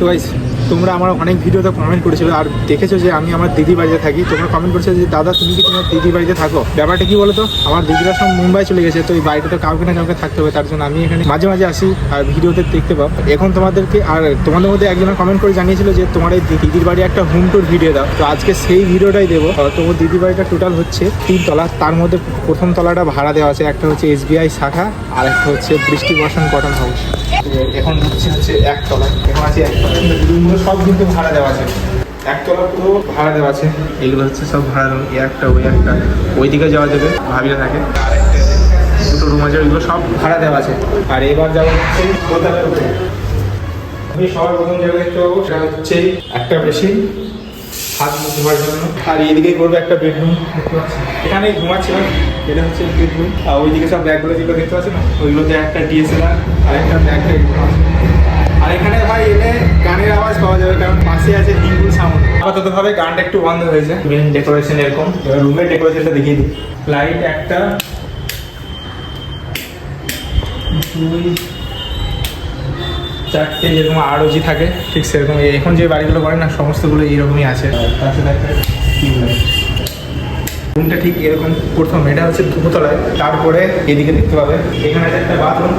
তো গাইস তোমরা আমার অনেক ভিডিওতে কমেন্ট করেছিল আর দেখেছ যে আমি আমার দিদি বাড়িতে থাকি। তোমরা কমেন্ট করেছ যে দাদা তুমি কি তোমার দিদি বাড়িতে থাকো? ব্যাপারটা কি বলো তো আমার দিদিরা সব মুম্বাই চলে গেছে তো এই বাড়িতে তো কাউকে না কাউকে থাকতে হবে। তার জন্য আমি এখানে মাঝে মাঝে আসি আর ভিডিওতে দেখতে পাও। এখন তোমাদেরকে আর তোমাদের মধ্যে একজন কমেন্ট করে জানিয়েছিল যে তোমার এই দিদির বাড়ি একটা হোম টুর ভিডিও দাও। তো আজকে সেই ভিডিওটাই দেবো। আহ, তোমার দিদির বাড়িটা টোটাল হচ্ছে তিন তলা। তার মধ্যে প্রথম তলাটা ভাড়া দেওয়া আছে। একটা হচ্ছে এসবিআই শাখা আর একটা হচ্ছে বৃষ্টি বসন কটন হাউস এখন হচ্ছে হচ্ছে একতলা এখন আছে একতলা। রুমগুলো সব কিন্তু ভাড়া দেওয়া আছে। একতলা পুরো ভাড়া দেওয়া আছে। এগুলো হচ্ছে সব ভাড়া দেওয়া একটা ওই একটা। ওইদিকে যাওয়া যাবে ভাবিরা থাকে। আর একটা দুটো রুম আছে ওইগুলো সব ভাড়া দেওয়া আছে। আর এবার যাওয়া হচ্ছে দোতলার উপরে। আমি সবার প্রথম জায়গায় দেখতে পাবো সেটা হচ্ছে একটা বেশি। হাত মুখ জন্য। আর এইদিকে করবে একটা বেডরুম দেখতে এখানেই ঘুমাচ্ছিলাম, এটা হচ্ছে বেডরুম আর ওইদিকে সব ব্যাগগুলো যেগুলো দেখতে পাচ্ছি না ওইগুলোতে একটা ডিএসএলআর আর একটা ব্যাগ আর এখানে ভাই এনে গানের আওয়াজ পাওয়া যাবে, কারণ পাশে আছে হিঙ্গুল সাউন্ড। আপাতত ভাবে গানটা একটু বন্ধ হয়েছে। মেন ডেকোরেশন এরকম। এবার রুমের ডেকোরেশনটা দেখিয়ে দিই। লাইট একটা, দুই চারটে যেরকম আরওজি থাকে, ঠিক সেরকম এখন যে বাড়িগুলো করে না, সমস্তগুলো এইরকমই আছে। একটা রুমটা ঠিক এরকম প্রথম। এটা হচ্ছে দুতলায় তারপরে এদিকে দেখতে পাবে। এখানে একটা বাথরুম।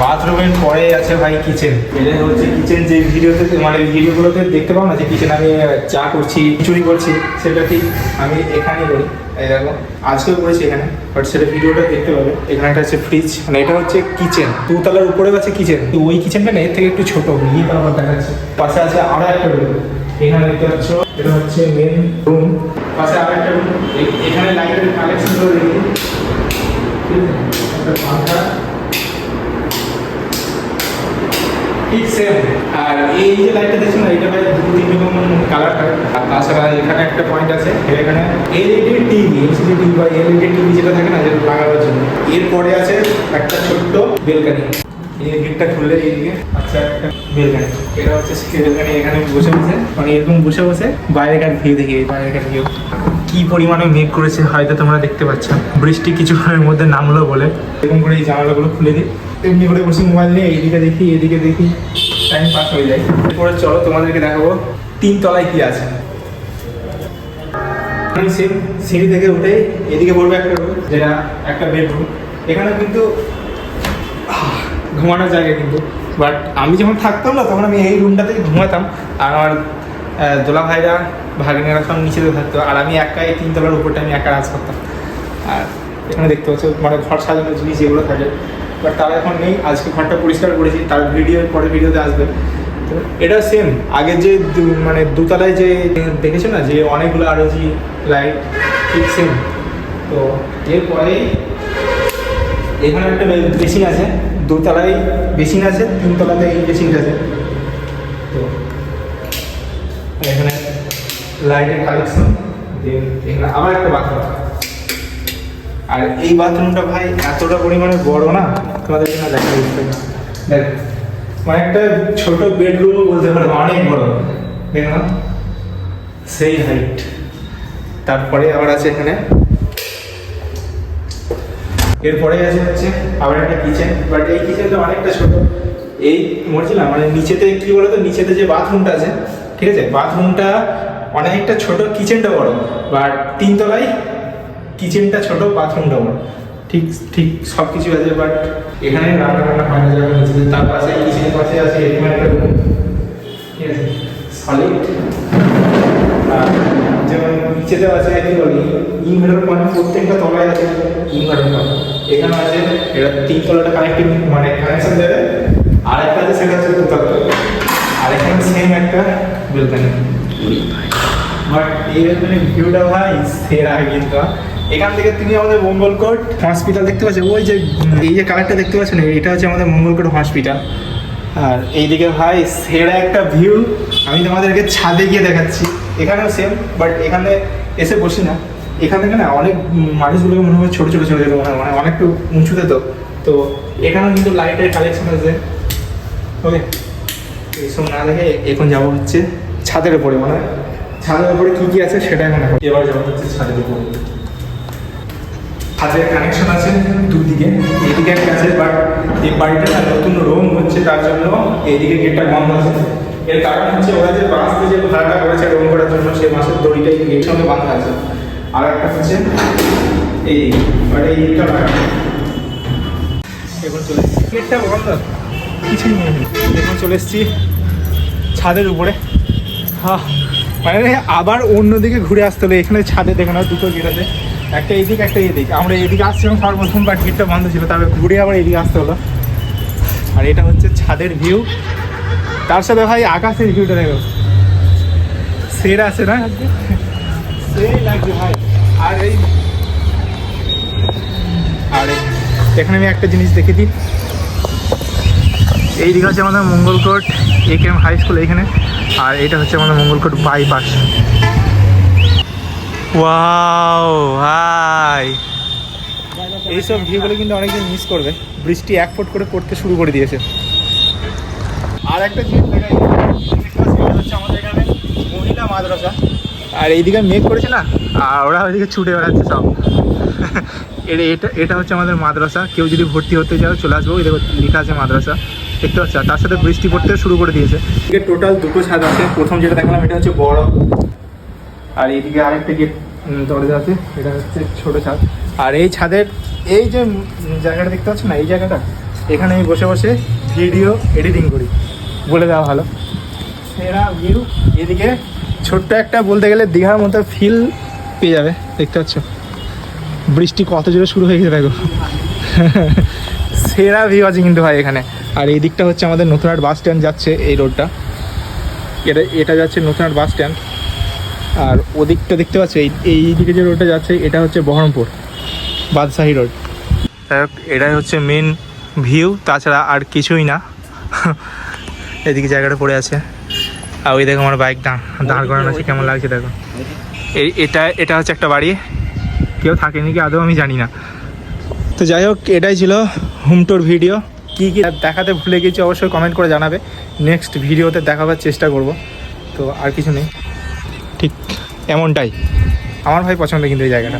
বাথরুমের পরে আছে ভাই কিচেন এটা হচ্ছে কিচেন যে ভিডিওতে মানে ভিডিওগুলোতে দেখতে পাও না যে কিচেন আমি চা করছি চুরি করছি, সেটা ঠিক আমি এখানেই করি। দেখো, আজকেও করেছি এখানে বাট সেটা ভিডিওটা দেখতে পাবে। এখানে একটা আছে ফ্রিজ মানে এটা হচ্ছে কিচেন দুতলার উপরেও আছে কিচেন ওই কিচেনটা না, এর থেকে একটু ছোট নিয়ে আমার দেখাচ্ছে পাশে আছে আরও একটা রুম এখানে দেখতে পাচ্ছ, এটা হচ্ছে মেন রুম পাশে আরও একটা রুম এখানে লাইটের কালেকশন করে ঠিক সেম আর এই যে লাইটটা দেখছেন এটা ভাই দুটো তিন রকম কালার আর তাছাড়া এখানে একটা পয়েন্ট আছে, এখানে এলইডি টিভি এলসিডি টিভি বা এলইডি টিভি যেটা থাকে না, যেটা লাগানোর জন্য। এরপরে আছে একটা ছোট্ট বেলকানি। এই গেটটা খুললে এইদিকে আচ্ছা একটা বেলকানি। এটা হচ্ছে সেই এখানে বসে বসে। মানে এরকম বসে বসে বাইরেকার ভিউ দেখি বাইরেকার ভিউ কি পরিমাণে মেঘ করেছে হয়তো তোমরা দেখতে পাচ্ছ। বৃষ্টি কিছুক্ষণের মধ্যে নামলো বলে। এরকম করে এই জানালাগুলো খুলে দিই। এমনি করে বসে মোবাইল নিয়ে এইদিকে দেখি এদিকে দেখি। টাইম পাস হয়ে যায়। এরপরে চলো তোমাদেরকে দেখাবো তিন তলায় কি আছে। সেম সিঁড়ি থেকে উঠে এদিকে পড়বে একটা রুম যেটা একটা বেডরুম এখানে কিন্তু ঘুমানোর জায়গা কিন্তু। বাট আমি যখন থাকতাম না, তখন আমি এই রুমটাতে ঘুমাতাম। আর আমার দোলা ভাইরা ভাগিনেরা সব নিচেতে থাকতো। আর আমি একা এই তিনতলার উপরটা আমি একা রাজ করতাম। আর এখানে দেখতে পাচ্ছ মানে ঘর সাজানোর জিনিস যেগুলো থাকে। বাট তারা এখন নেই। আজকে ঘরটা পরিষ্কার করেছি। তার ভিডিও পরে ভিডিওতে আসবে। তো এটা সেম আগে যে মানে দুতলায় যে দেখেছ না, যে অনেকগুলো আরও জি লাইট ঠিক সেম তো এরপরে এখানে একটা বেসিন আছে। দোতলায় বেসিন আছে, তিনতলাতে এই বেসিনটা আছে। তো, এখানে লাইটের কালেকশন এখানে আবার একটা বাথরুম আর এই বাথরুমটা ভাই এতটা পরিমাণে বড় না, তোমাদের জন্য দেখা যাচ্ছে দেখ মানে একটা ছোট বেডরুম বলতে পারো, অনেক বড়। দেখলাম সেই হাইট তারপরে আবার আছে এখানে এরপরে আছে হচ্ছে আবার একটা কিচেন বাট এই কিচেনটা অনেকটা ছোট। এই বলছিলাম মানে নিচেতে কি বলতো, নিচেতে যে বাথরুমটা আছে, ঠিক আছে? বাথরুমটা অনেকটা ছোট কিচেনটা বড় বাট তিনতলায় কিচেনটা ছোট বাথরুমটা বড়। ঠিক ঠিক সব কিছু আছে বাট এখানে রান্না বান্না হয় না যাবে নিচেতে তার পাশে কিচেনের পাশে আছে, এরকম একটা room। ঠিক আছে? সলিড যেমন নিচেতে আছে, কি বলি ইনভার্টার পয়েন্ট প্রত্যেকটা তলায় আছে ইনভার্টার এখানে আছে, এটা তিন তলাটা কানেক্টিং মানে কানেকশন দেবে। আর একটা আছে, সেটা হচ্ছে দুতলা আর এখানে সেম একটা বেলকানি বাট এই বেলকানি ভিউটা ভাই সেরা কিন্তু এখান থেকে তুমি আমাদের মঙ্গলকোট হসপিটাল দেখতে পাচ্ছ, ওই যে এই যে কালারটা দেখতে পাচ্ছ না, এটা হচ্ছে আমাদের মঙ্গলকোট হসপিটাল আর এইদিকে ভাই সেরা একটা ভিউ আমি তোমাদেরকে ছাদে গিয়ে দেখাচ্ছি। এখানেও সেম বাট এখানে এসে বসি না। এখান থেকে না অনেক মানুষগুলোকে মনে হয় ছোটো ছোটো ছোটো ছোটো মনে হয় মানে অনেকটু উঁচুতে তো। তো এখানেও কিন্তু লাইটের কালেকশন আছে। ওকে এইসব না দেখে এখন যাব হচ্ছে ছাদের উপরে মানে ছাদের উপরে কী কী আছে সেটা এখন। এবার যাব হচ্ছে ছাদের উপরে। ছাদের কানেকশন আছে দুদিকে, এদিকে একটা আছে বাট এই বাড়িটা নতুন রুম হচ্ছে, তার জন্য এইদিকে গেটটা বন্ধ আছে। এর কারণ হচ্ছে ওরা যে বাঁশতে যে ভাড়াটা করেছে রুম করার জন্য সেই মাসের দড়িটা এই গেটের সঙ্গে বাঁধা আছে। আর একটা হচ্ছে এই বাট এই চলে এসেছি। বন্ধ কিছুই নেই। এখন চলে এসেছি ছাদের উপরে। হ্যাঁ মানে আবার অন্যদিকে ঘুরে আসতে হলো এখানে ছাদে দেখে না দুটো গেট আছে। একটা এদিকে, একটা এদিক। আমরা এদিকে আসছিলাম, সর্বপ্রথম বাট গেটটা বন্ধ ছিল। তারপরে ঘুরে আবার এদিকে আসতে হলো। আর এটা হচ্ছে ছাদের ভিউ তার সাথে ভাই আকাশের ভিউটা দেখো। সেরা আছে না সেই লাগছে ভাই আর এই আর এখানে আমি একটা জিনিস দেখে দিই। এই দিকে হচ্ছে আমাদের Mangalkot A K M high school এইখানে। আর এটা হচ্ছে আমাদের মঙ্গলকোট বাইপাস ওয়াও হাই এইসব ভিউগুলো কিন্তু অনেকদিন মিস করবে। বৃষ্টি এক ফুট করে পড়তে শুরু করে দিয়েছে। আর একটা জিনিস এটা হচ্ছে আমাদের এখানে মহিলা মাদ্রাসা। আর এইদিকে মেঘ করেছে না, আর ওরা ওইদিকে ছুটে বেড়াচ্ছে সব। এটা এটা এটা হচ্ছে আমাদের মাদ্রাসা। কেউ যদি ভর্তি হতে চাও, চলে আসব। দেখো, লেখা আছে মাদ্রাসা। দেখতে পাচ্ছ? তার সাথে বৃষ্টি পড়তে শুরু করে দিয়েছে। টোটাল দুটো ছাদ আছে। প্রথম যেটা দেখলাম, এটা হচ্ছে বড়। আর এইদিকে আরেকটা গেট দরজা আছে। এটা হচ্ছে ছোট ছাদ। আর এই ছাদের, এই যে জায়গাটা দেখতে পাচ্ছ না? এই জায়গাটা, এখানে আমি বসে বসে ভিডিও এডিটিং করি। বলে দেওয়া ভালো। সেরা ভিউ এদিকে ছোট্ট একটা বলতে গেলে দীঘার মতো ফিল পেয়ে যাবে, দেখতে পাচ্ছ? বৃষ্টি কত জোরে শুরু হয়ে গেছে, দেখো। সেরা ভিউ আছে কিন্তু ভাই এখানে। আর এই দিকটা হচ্ছে আমাদের নতুনহাট বাস স্ট্যান্ড যাচ্ছে এই রোডটা এটা এটা যাচ্ছে নতুনহাট বাস স্ট্যান্ড আর ওদিকটা দেখতে পাচ্ছ, এই এই দিকে যে রোডটা যাচ্ছে, এটা হচ্ছে বহরমপুর, বাদশাহী রোড যাই হোক, এটাই হচ্ছে মেন ভিউ তাছাড়া আর কিছুই না। এদিকে জায়গাটা পড়ে আছে। আর ওই দেখো আমার বাইক দাঁড় করানো আছে, কেমন লাগছে দেখো। এটা এটা হচ্ছে একটা বাড়ি। কেউ থাকেনি কি আদৌ আমি জানি না। তো যাই হোক, এটাই ছিল হোম টুর ভিডিও কী কী দেখাতে ভুলে গেছি অবশ্যই কমেন্ট করে জানাবে। নেক্সট ভিডিওতে দেখাবার চেষ্টা করব। তো আর কিছু নেই। ঠিক এমনটাই। আমার ভাই পছন্দ কিন্তু এই জায়গাটা।